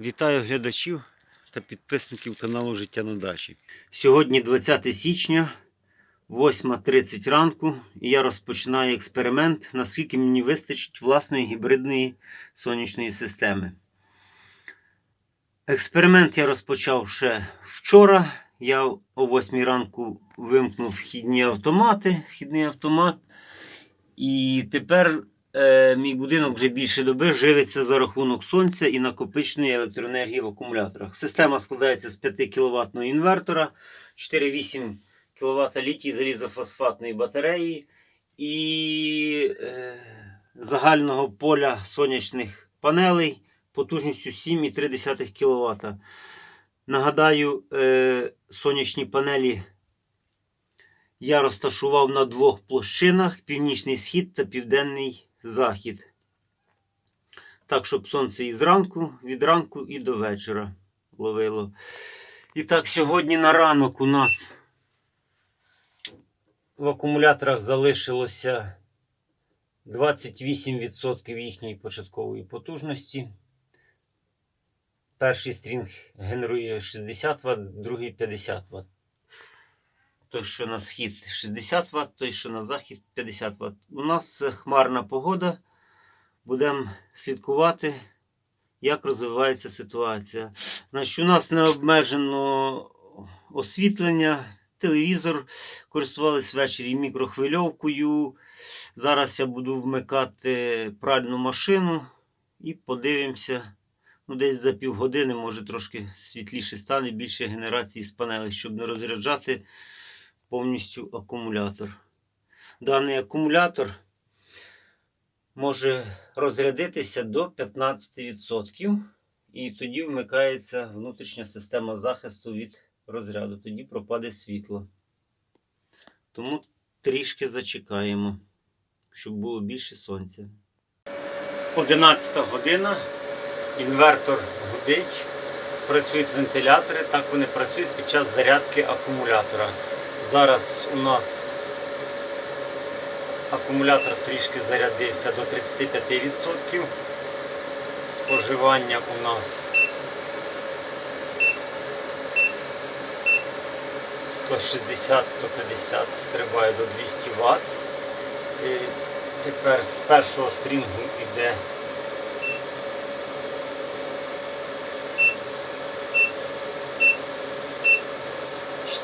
Вітаю глядачів та підписників каналу Життя на дачі. Сьогодні 20 січня, 8.30 ранку, і я розпочинаю експеримент, наскільки мені вистачить власної гібридної сонячної системи. Експеримент я розпочав ще вчора. Я о 8 ранку вимкнув вхідні автомати, вхідний автомат. І тепер е, мій будинок вже більше доби живиться за рахунок сонця і накопиченої електроенергії в акумуляторах. Система складається з 5 кВт інвертора, 4,8 кВт літій залізофосфатної батареї і е, загального поля сонячних панелей потужністю 7,3 кВт. Нагадаю, е, сонячні панелі я розташував на двох площинах: північний схід та південний захід. Так, щоб сонце і зранку, від ранку і до вечора ловило. І так, сьогодні на ранок у нас в акумуляторах залишилося 28% їхньої початкової потужності. Перший стрінг генерує 60 Вт, другий 50 Вт. Той, що на схід 60 Вт, той, що на захід 50 Вт. У нас е, хмарна погода. Будемо слідкувати, як розвивається ситуація. Значить, у нас не обмежено освітлення, телевізор. Користувалися ввечері мікрохвильовкою. Зараз я буду вмикати пральну машину і подивимося. Ну, десь за півгодини, може трошки світліше стане, більше генерації з панелей, щоб не розряджати повністю акумулятор. Даний акумулятор може розрядитися до 15%, і тоді вмикається внутрішня система захисту від розряду. Тоді пропаде світло. Тому трішки зачекаємо, щоб було більше сонця. 11 година. Інвертор гудить, працюють вентилятори, так вони працюють під час зарядки акумулятора. Зараз у нас акумулятор трішки зарядився до 35%. Споживання у нас 160-150 стрибає до 200 Вт. І тепер з першого стрінгу йде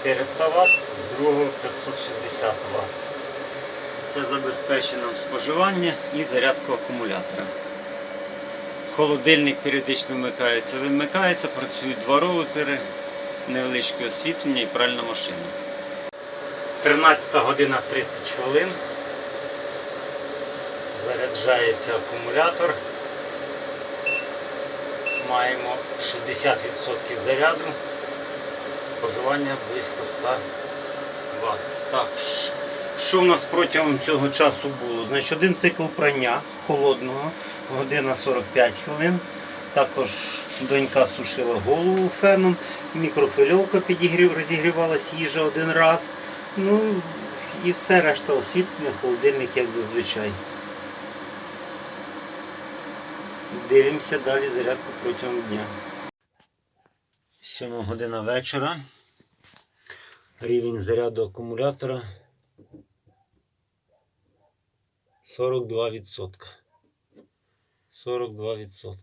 400 Вт, з другого 560 Вт. Це забезпечить нам споживання і зарядку акумулятора. Холодильник періодично вмикається, вимикається, працюють два роутери, невеличке освітлення і пральна машина. 13 година 30 хвилин. Заряджається акумулятор. Маємо 60% заряду споживання близько 100 Вт. Так, що в нас протягом цього часу було? Значить, один цикл прання холодного, година 45 хвилин. Також донька сушила голову феном, мікрохвильовка підігрів, розігрівалась їжа один раз. Ну і все решта освітлення, холодильник, як зазвичай. Дивимося далі зарядку протягом дня. 7 година вечора. Рівень заряду акумулятора 42%. 42%.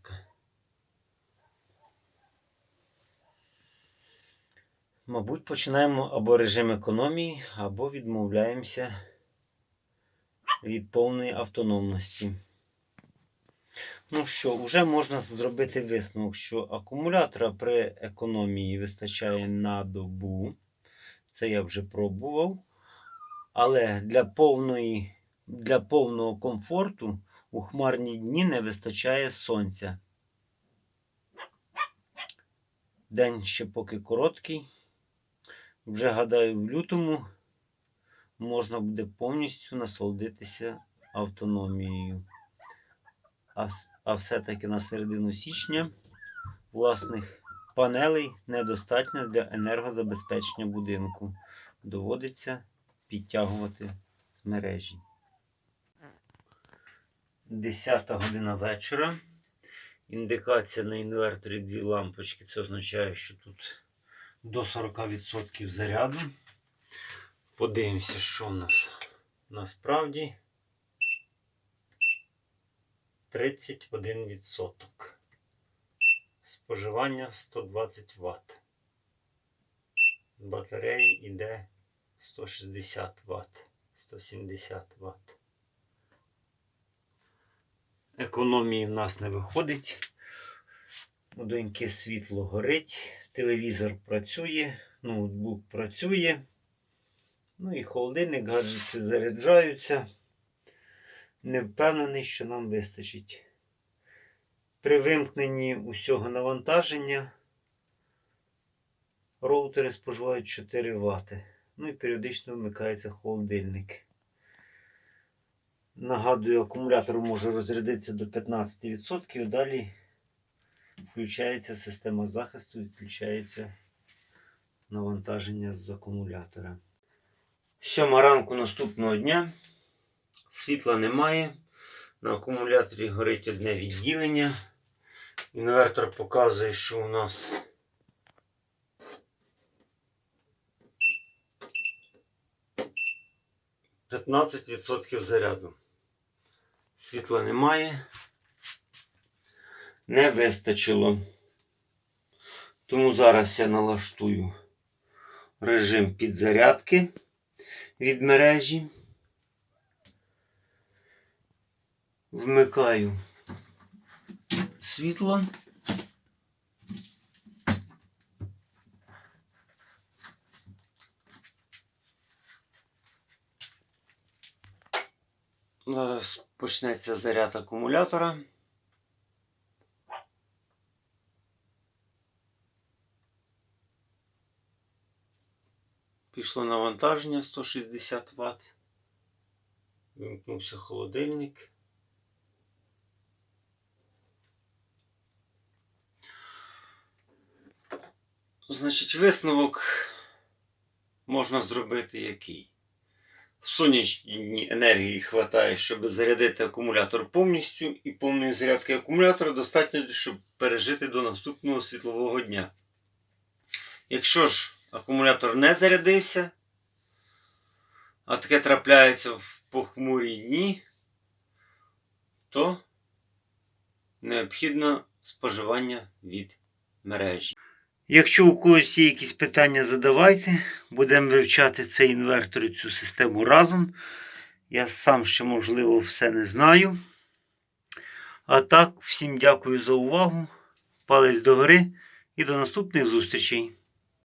Мабуть, починаємо або режим економії, або відмовляємося від повної автономності. Ну що, вже можна зробити висновок, що акумулятора при економії вистачає на добу. Це я вже пробував. Але для, повної, для повного комфорту у хмарні дні не вистачає сонця. День ще поки короткий. Вже гадаю, в лютому можна буде повністю насолодитися автономією. А, а все-таки на середину січня власних панелей недостатньо для енергозабезпечення будинку. Доводиться підтягувати з мережі. 10 година вечора. індикація на інверторі дві лампочки. Це означає, що тут до 40% заряду. Подивимося, що в нас насправді 31%. Споживання 120 Вт. З батареї йде 160 Вт, 170 Вт. Економії в нас не виходить. Удоньки світло горить, телевізор працює, ноутбук працює. Ну і холодильник, гаджети заряджаються. Не впевнений, що нам вистачить. При вимкненні усього навантаження роутери споживають 4 Вт. Ну і періодично вмикається холодильник. Нагадую, акумулятор може розрядитися до 15%. Далі включається система захисту, відключається навантаження з акумулятора. Сьома ранку наступного дня. Світла немає. На акумуляторі горить одне відділення. Інвертор показує, що у нас П'ятнадцять відсотків заряду. Світла немає. Не вистачило. Тому зараз я налаштую режим підзарядки від мережі. Вмикаю світло. Зараз почнеться заряд акумулятора. Пішло навантаження 160 Вт. Вимкнувся холодильник. Значить, висновок можна зробити який? В сонячній енергії вистачає, щоб зарядити акумулятор повністю, і повної зарядки акумулятора достатньо, щоб пережити до наступного світлового дня. Якщо ж акумулятор не зарядився, а таке трапляється в похмурі дні, то необхідно споживання від мережі. Якщо у когось є якісь питання, задавайте. Будемо вивчати цей інвертор і цю систему разом. Я сам ще, можливо, все не знаю. А так, всім дякую за увагу. Палець догори і до наступних зустрічей.